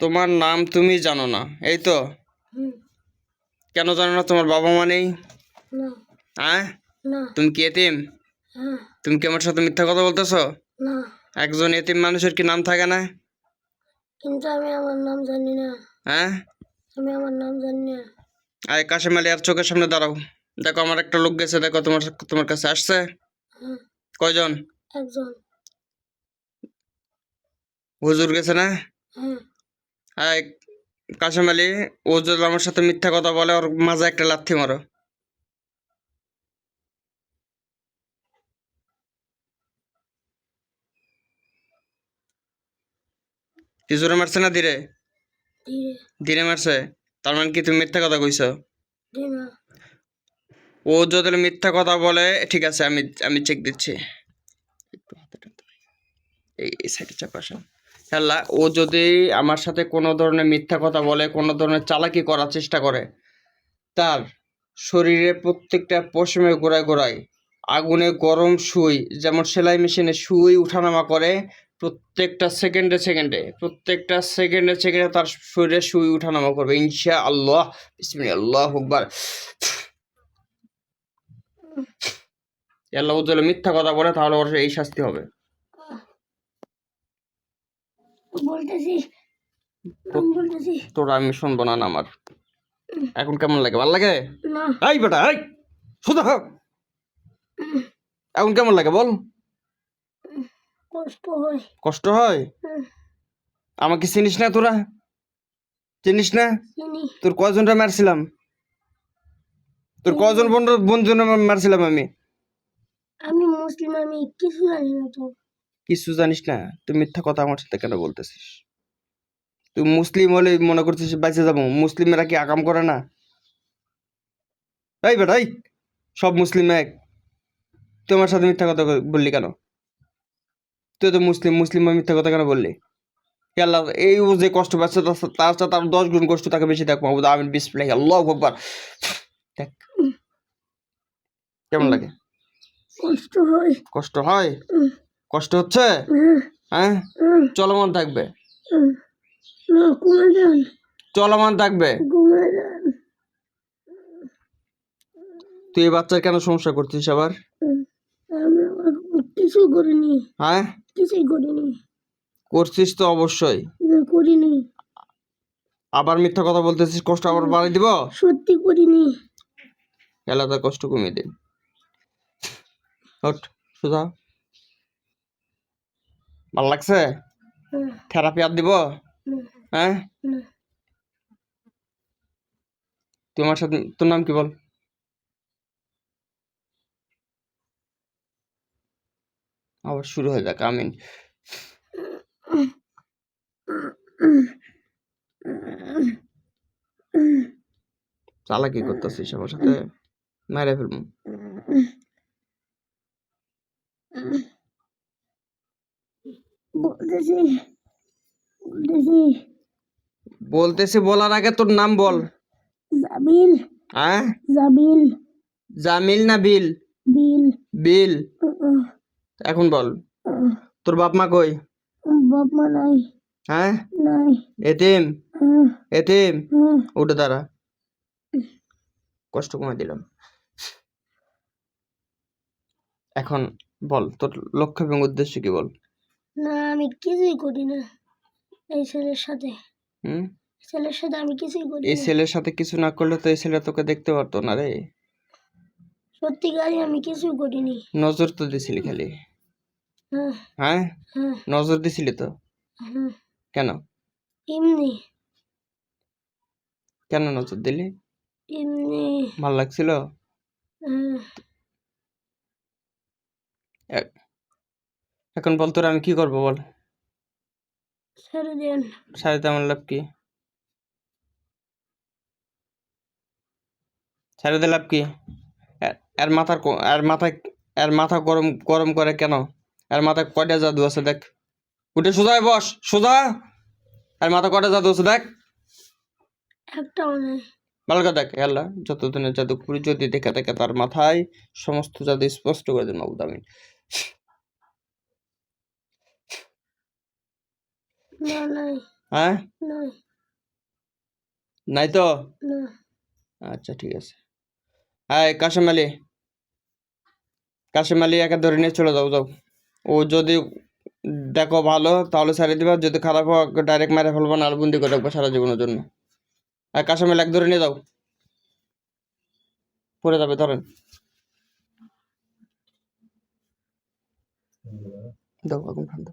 তোমার নাম তুমি জানো না এই তো? কেন জানো না তোমার বাবা মা নেই? হ্যাঁ? তুমি কি এতিম? হ্যাঁ। তুমি কি আমার সাথে মিথ্যা কথা বলতেছো? একজন এতিম মানুষের কি নাম থাকে না? কিন্তু আমি আমার নাম জানি না। হ্যাঁ? আমি আমার নাম জানি না। আয় কাশেম আলী আর চোখের সামনে দাঁড়াও। দেখো আমার একটা লোক গেছে দেখো তোমার তোমার কাছে আসছে? হ্যাঁ। কয়জন? একজন। হুজুর গেছে না? হ্যাঁ। আয় কাশেম আলী ও যদি আমার সাথে মিথ্যা কথা বলে ওর মাঝে একটা লাথি মারো। কি জোরে মারছে না ধীরে? ধীরে। মারছে? তার মানে কি তুমি মিথ্যা কথা কইছো? ও যদি মিথ্যা কথা বলে ঠিক আছে আমি আমি চেক দিচ্ছি। এই সাইডে চাপ হ্যাঁ ও যদি আমার সাথে কোনো ধরনের মিথ্যা কথা বলে, কোনো ধরনের চালাকি করার চেষ্টা করে, তার শরীরে প্রত্যেকটা পশমে গোড়ায় গোড়ায় আগুনে গরম সুই, যেমন সেলাই মেশিনে সুই উঠানামা করে, প্রত্যেকটা সেকেন্ডে সেকেন্ডে, প্রত্যেকটা সেকেন্ডে সেকেন্ডে তার শরীরে সুই উঠানামা করবে। ইনশা আল্লাহ আল্লাহ আকবার আল্লাহ মিথ্যা কথা বলে তাহলে ওর এই শাস্তি হবে। বলতেছি আমি বলতেছি। তোরা আমি শুনব না আমার। এখন কেমন লাগে ভালো লাগে? এই বেটা এই! শুধু এখন কেমন লাগে বল? কষ্ট হয়। কষ্ট হয়? আমাকে চিনিস না তোরা? চিনিস না? তোর কয়জনটা মারছিলাম? তোর কজন বন্ধু বন্ধুজন মারছিলাম আমি? আমি মুসলিম আমি কিছু জানি না তো কিছু জানিস না? তুই মিথ্যা কথা আমার সাথে কেন বলতেছিস? তুই মুসলিম হলে মনে করছিস বাইচে যাব। মুসলিমেরা কি আকাম করে না? এই বেটা এই সব মুসলিম এক। তুই আমার সাথে মিথ্যা কথা বললি কেন? তুই তো মুসলিম মুসলিম মিথ্যা কথা কেন বললি? আল্লাহ এই ও যে কষ্ট পাচ্ছে তার- তার সাথে তার দশ গুণ কষ্ট তাকে বেশি দেখ মাহবুদ আমিন বিসপ্লে আল্লাহ আকবার। দেখ কেমন লাগে? কষ্ট হয়। কষ্ট হয়? কষ্ট হচ্ছে? হ্যাঁ? চলমান থাকবে। চলমান থাকবে। তুই এই বাচ্চার কেন সমস্যা করছিস আবার? কিছু করিনি হ্যাঁ? কিছুই করিনি করছিস তো অবশ্যই। করিনি আবার মিথ্যা কথা বলতেছিস, কষ্ট আবার বাড়িয়ে দিব? সত্যি করিনি এলাকার কষ্ট কমিয়ে দিন সুধা ভালো লাগছে? থেরাপি আর দিব? হ্যাঁ? আমার সাথে তোর নাম কি বল? আবার শুরু হয়ে যাক আমিন। চালাকি করতেছিস আমার সাথে মেরে ফেলব। বলতেছি বলতেছি। বলতেছি বলার আগে তোর নাম বল। জাবিল হ্যাঁ? জাবিল জামিল না বিল? বিল। বিল। এখন বল। তোর বাপ মা কই? বাপ মা নাই। হ্যাঁ? নাই। এতিম? এতিম? উঠে দাঁড়া। কষ্ট কমে দিলাম। এখন বল তোর লক্ষ্য এবং উদ্দেশ্য কি বল? না আমি কিছুই করি না এই ছেলের সাথে। হুম? ছেলের সাথে আমি কিছুই করি এই ছেলের সাথে কিছু না করলে তো এই ছেলে তোকে দেখতে পারতো না রে। সত্যিকারই আমি কিছুই করিনি। নজর তো দিছিলি খালি। হ্যাঁ। হ্যাঁ? হ্যাঁ। নজর দিছিলি তো? হ্যাঁ। কেন? এমনি। কেন নজর দিলি? এমনি। ভালো লাগছিল? হ্যাঁ। এ- এখন বল তোর আমি কি করব বল? ছেড়ে দেন সারিতে আমার লাভ কি? সারিতে লাভ কি? এর মাথার এর মাথায় এর মাথা গরম গরম করে কেন? এর মাথায় কয়টা জাদু আছে দেখ। উঠে সোজা বস সোজা। এর মাথা কয়টা জাদু আছে দেখ। একটাও নেই। ভালো করে দেখ আল্লাহ যত দিনের জাদু পুরি যদি দেখে দেখে তার মাথায় সমস্ত জাদু স্পষ্ট করে দেন মাবুদ আমিন না নাই হ্যাঁ? নাই তো? আচ্ছা ঠিক আছে। হ্যাঁ কাশেম আলী। কাশেম আলী একা ধরে নিয়ে চলে যাও যাও। ও যদি দেখো ভালো তাহলে ছাড়িয়ে দিবা। যদি খারাপ হোক ডাইরেক্ট মেরে ফেলব না বন্দি করে রাখব সারা জীবনের জন্য। হ্যাঁ কাশেম আলী এক ধরে নিয়ে যাও। পড়ে যাবে ধরেন। দাও আগুন ঠান্ডা